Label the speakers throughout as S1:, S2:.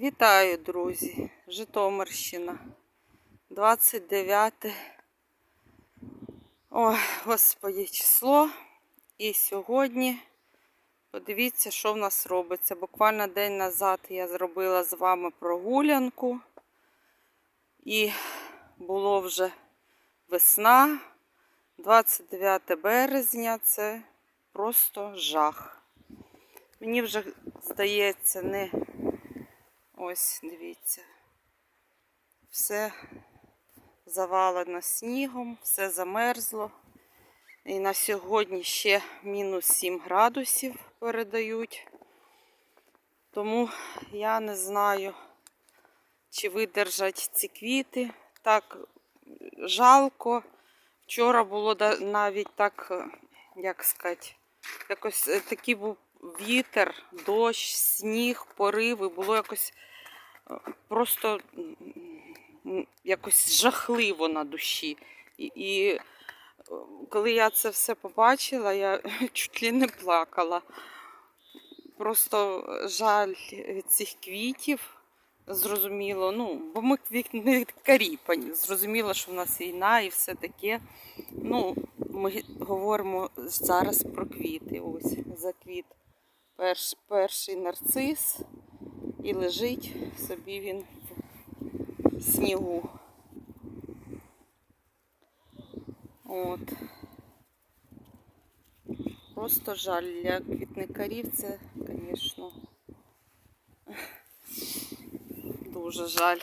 S1: Вітаю, друзі! Житомирщина. 29. Ой, господі, число. І сьогодні подивіться, що в нас робиться. Буквально день назад я зробила з вами прогулянку. І було вже весна. 29 березня це просто жах. Мені вже здається, не ось дивіться, все завалено снігом, все замерзло. І на сьогодні ще мінус 7 градусів передають. Тому я не знаю, чи видержать ці квіти. Так жалко. Вчора було навіть так, як сказати, якось е, такий був вітер, дощ, сніг, пориви. Було якось е, просто якось жахливо на душі. І, і е, коли я це все побачила, я чуть ли не плакала. Просто жаль від цих квітів. Зрозуміло, ну, бо ми квітникарі, пані. зрозуміло, що в нас війна і все таке. Ну, ми говоримо зараз про квіти. Ось заквіт перш, перший нарцис і лежить собі він в снігу. От. Просто жаль для квітникарів це, звісно, дуже жаль.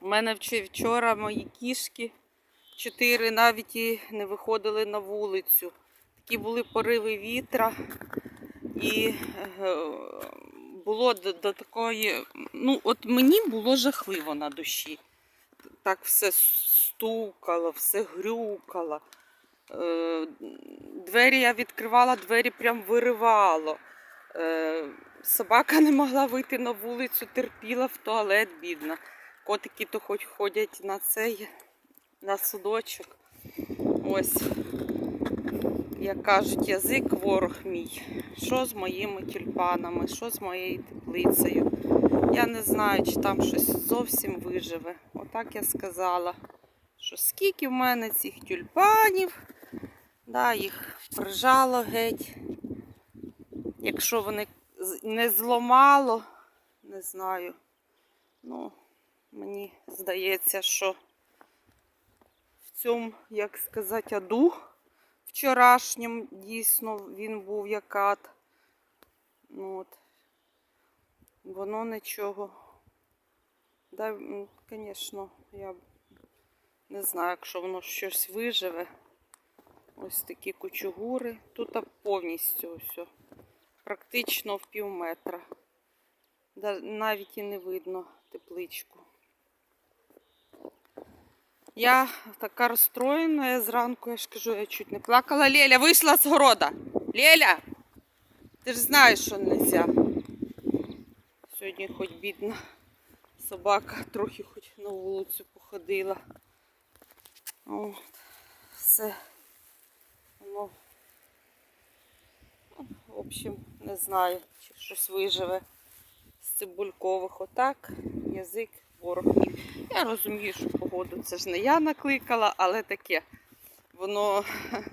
S1: У мене вчора мої кішки чотири навіть і не виходили на вулицю. Такі були пориви вітра, і е, було до, до такої. Ну, от мені було жахливо на душі. Так все стукало, все грюкало. Е, Двері я відкривала, двері прям виривало. Е, Собака не могла вийти на вулицю, терпіла в туалет, бідна. Котики то хоч ходять на цей, на судочок. Ось, як кажуть, язик ворог мій. Що з моїми тюльпанами, що з моєю теплицею. Я не знаю, чи там щось зовсім виживе. Отак я сказала, що скільки в мене цих тюльпанів, да, їх прижало геть. Якщо вони не зламало, не знаю. Ну, мені здається, що в цьому, як сказати, аду вчорашнім дійсно він був як ад. Ну, от. Воно нічого. Да, звісно, я не знаю, якщо воно щось виживе. Ось такі кучугури. Тут повністю все. Практично в пів метра. Навіть і не видно тепличку. Я така розстроєна, я зранку, я ж кажу, я чуть не плакала. Леля вийшла з города. Леля! Ти ж знаєш, що не можна. Сьогодні хоч бідна собака трохи хоч на вулицю походила. От, все. Воно, ну, в общем, не знаю, чи щось виживе з цибулькових. Отак, язик ворог. Я розумію, що погоду це ж не я накликала, але таке. Воно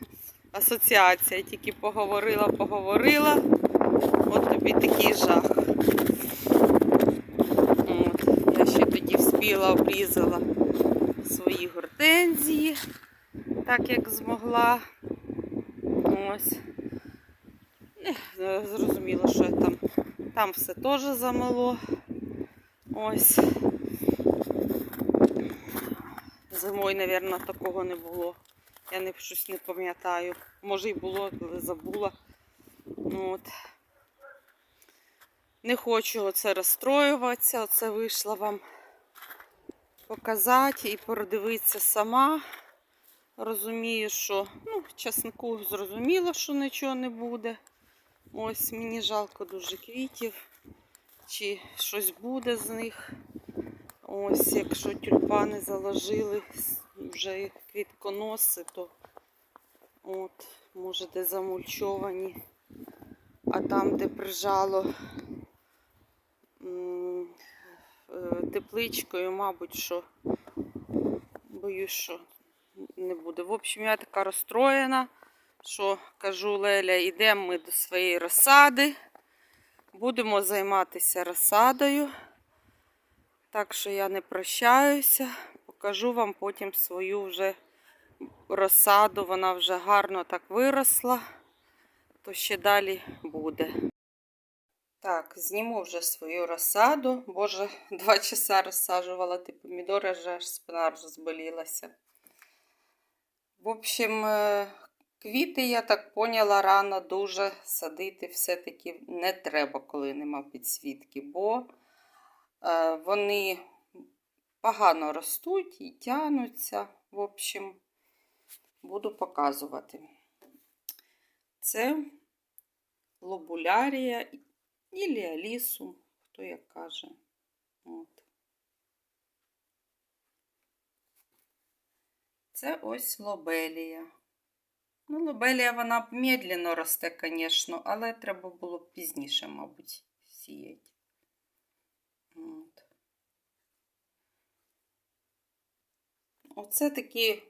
S1: асоціація. Тільки поговорила, поговорила. От тобі такий жах. От, я ще тоді вспіла, обрізала свої гортензії, так як змогла. Ось. Зрозуміло, що я там. Там все теж замело. Ось. Зимою, мабуть, такого не було. Я не, щось не пам'ятаю. Може і було, але забула. Ну, От. Не хочу оце розстроюватися, оце вийшла вам показати і продивитися сама. Розумію, що ну, часнику зрозуміло, що нічого не буде. Ось мені жалко дуже квітів, чи щось буде з них. Ось, якщо тюльпани заложили вже квітконоси, то от, може де замульчовані. А там, де прижало е, тепличкою, мабуть, що боюсь, що не буде. В общем, я така розстроєна, що кажу Леля, йдемо ми до своєї розсади. Будемо займатися розсадою. Так що я не прощаюся. Покажу вам потім свою вже розсаду. Вона вже гарно так виросла, то ще далі буде. Так, зніму вже свою розсаду. Боже, два часа розсаджувала ті помідори, вже аж спина розболілася. В общем, е, квіти, я так поняла, рано дуже садити все-таки не треба, коли нема підсвітки, бо вони погано ростуть і тянуться. В общем, буду показувати. Це лобулярія Ілі Алісу, хто як каже. От. Це ось лобелія. Ну, лобелія вона медленно росте, звісно, але треба було б пізніше, мабуть, сіяти. От. Оце такі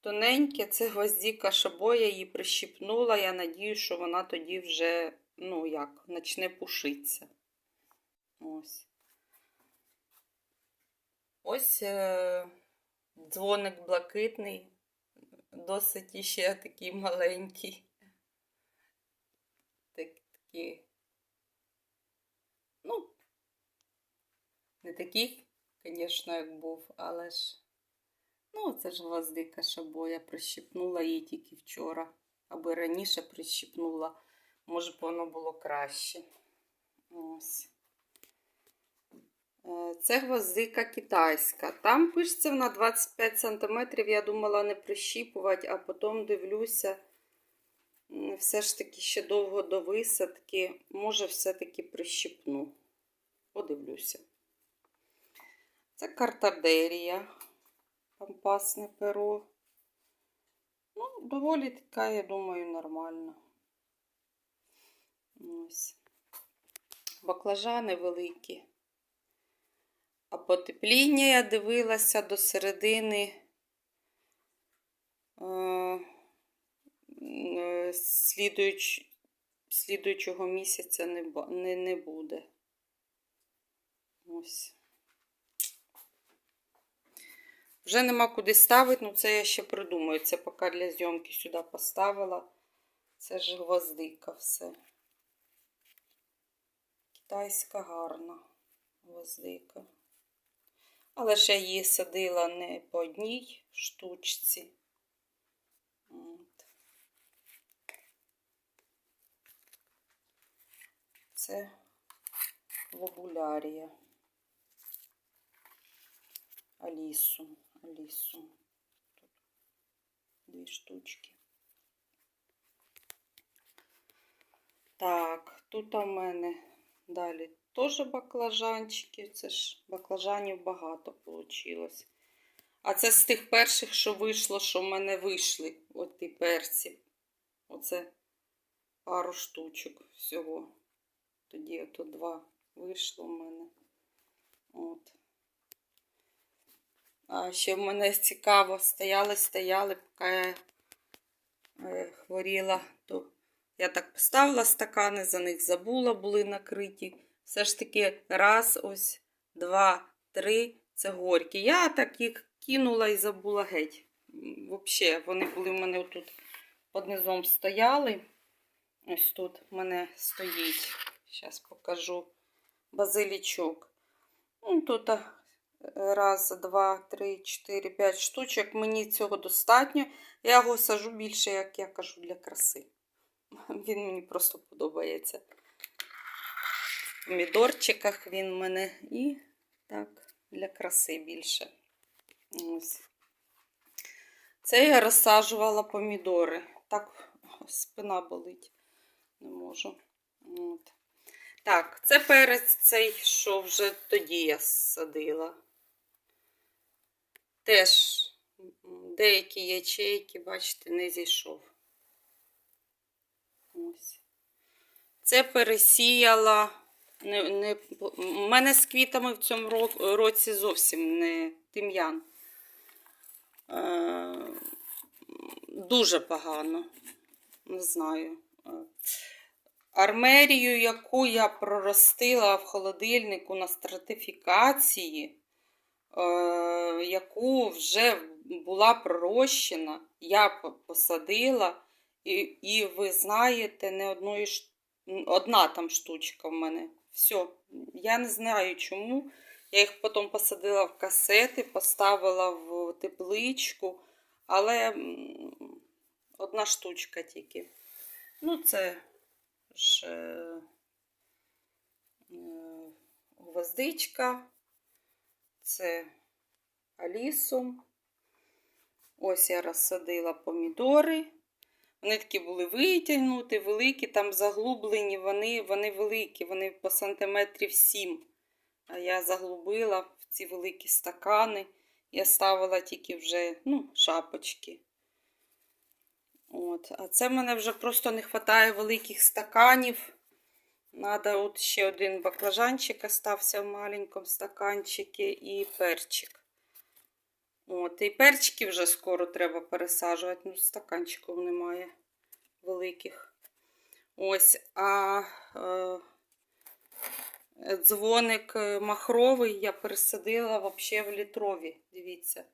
S1: тоненькі, це гвоздіка шабоя, її прищіпнула. Я надію, що вона тоді вже, ну як, почне пушитися. Ось. Ось е, дзвоник блакитний, досить іще такий маленький. Так, такі, ну, не такий, звісно, як був, але ж. Ну, це ж гвоздика шабоя прищипнула її тільки вчора, аби раніше прищипнула, може б воно було краще. Ось. Е, Це гвоздика китайська. Там пишеться на 25 см, я думала не прищіпувати, а потім дивлюся, все ж таки ще довго до висадки, може, все-таки прищіпну. Подивлюся. Це картадерія пампасне перо. Ну, доволі така, я думаю, нормальна. Ось. Баклажани великі. А потепління я дивилася до середини е, е, слідуюч, слідуючого місяця не, не, не буде. Ось. Вже нема куди ставити, ну це я ще придумаю. Це поки для зйомки сюди поставила. Це ж гвоздика все. Китайська гарна гвоздика. Але ж я її садила не по одній штучці. От. Це лобулярія. Алісу. Алісу. Тут дві штучки. Так, тут у мене далі теж баклажанчики. Це ж баклажанів багато вийшло. А це з тих перших, що вийшло, що в мене вийшли. От ті перці. Оце пару штучок всього. Тоді ото два вийшло в мене. От. Ще в мене цікаво, стояли, стояли, поки я е, хворіла, то я так поставила стакани, за них забула, були накриті. Все ж таки, раз, ось, два, три, це горькі. Я так їх кинула і забула геть. Взагалі, вони були в мене тут під низом стояли. Ось тут в мене стоїть. Зараз покажу базилічок. Ну, тут раз, два, три, чотири, п'ять штучок. Мені цього достатньо. Я його сажу більше, як я кажу, для краси. Він мені просто подобається. В помідорчиках він в мене і так, для краси більше. Ось. Це я розсаджувала помідори. Так, спина болить. Не можу. От. Так, це перець цей, що вже тоді я садила. Теж деякі ячейки, бачите, не зійшов. Ось. Це пересіяла Не, не, у мене з квітами в цьому році зовсім не тим'ян. Е, дуже погано. Не знаю. Армерію, яку я проростила в холодильнику на стратифікації, яку вже була пророщена, я посадила. І, і ви знаєте, не одної одна там штучка в мене. Все. Я не знаю чому. Я їх потім посадила в касети, поставила в тепличку, але одна штучка тільки. Ну, це ж е, е, гвоздичка, це алісум. Ось я розсадила помідори. Вони такі були витягнуті, великі, там заглублені, вони, вони великі, вони по сантиметрів 7. А я заглубила в ці великі стакани. Я ставила тільки вже ну, шапочки. От. А це в мене вже просто не вистачає великих стаканів. Надо от ще один баклажанчик остався в маленькому стаканчику і перчик. От, і перчики вже скоро треба пересаджувати. Ну, стаканчиків немає великих. Ось, а е, дзвоник махровий я пересадила взагалі в літрові. Дивіться,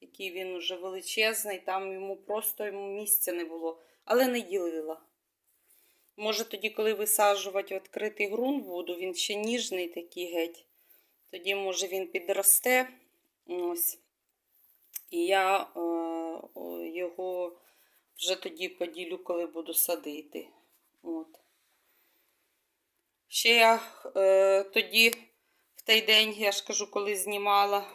S1: який він уже величезний, там йому просто йому місця не було, але не ділила. Може, тоді, коли висаджувати відкритий ґрунт буду, він ще ніжний такий геть. Тоді, може, він підросте. Ось. І я е, його вже тоді поділю, коли буду садити. От. Ще я е, тоді, в той день, я ж кажу, коли знімала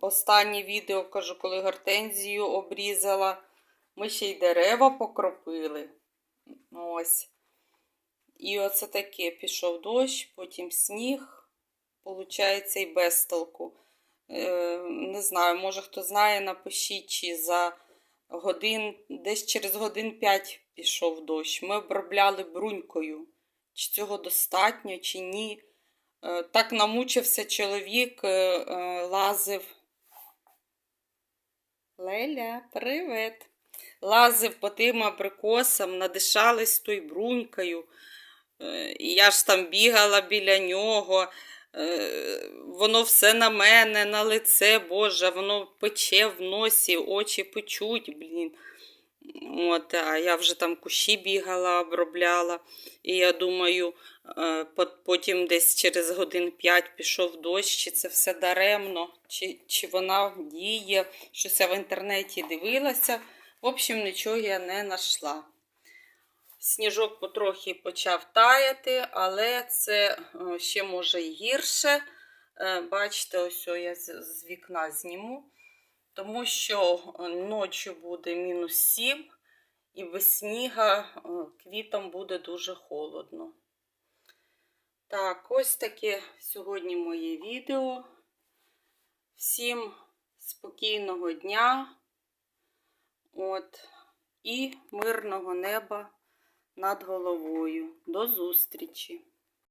S1: останнє відео, кажу, коли гортензію обрізала, ми ще й дерева покропили. Ось. І оце таке пішов дощ, потім сніг, получається, і без толку. Е, не знаю, може хто знає, напишіть, чи за годин, десь через годин 5 пішов дощ. Ми обробляли брунькою. Чи цього достатньо, чи ні. Е, так намучився чоловік, е, лазив. Леля, привіт! Лазив по тим абрикосам, надишались тою брунькою. Е, І я ж там бігала біля нього. Е, Воно все на мене, на лице, Боже, воно пече в носі, очі печуть, блін. От, а я вже там кущі бігала, обробляла. І я думаю, е, потім десь через годин 5 пішов дощ, чи це все даремно, чи, чи вона діє. Щось я в інтернеті дивилася. В общем, нічого я не знайшла. Сніжок потрохи почав таяти, але це е, ще може і гірше. Е, Бачите, ось я з вікна зніму. Тому що е, ночі буде мінус 7, і без сніга квітам буде дуже холодно. Так, ось таке сьогодні моє відео. Всім спокійного дня. От, і мирного неба над головою. До зустрічі!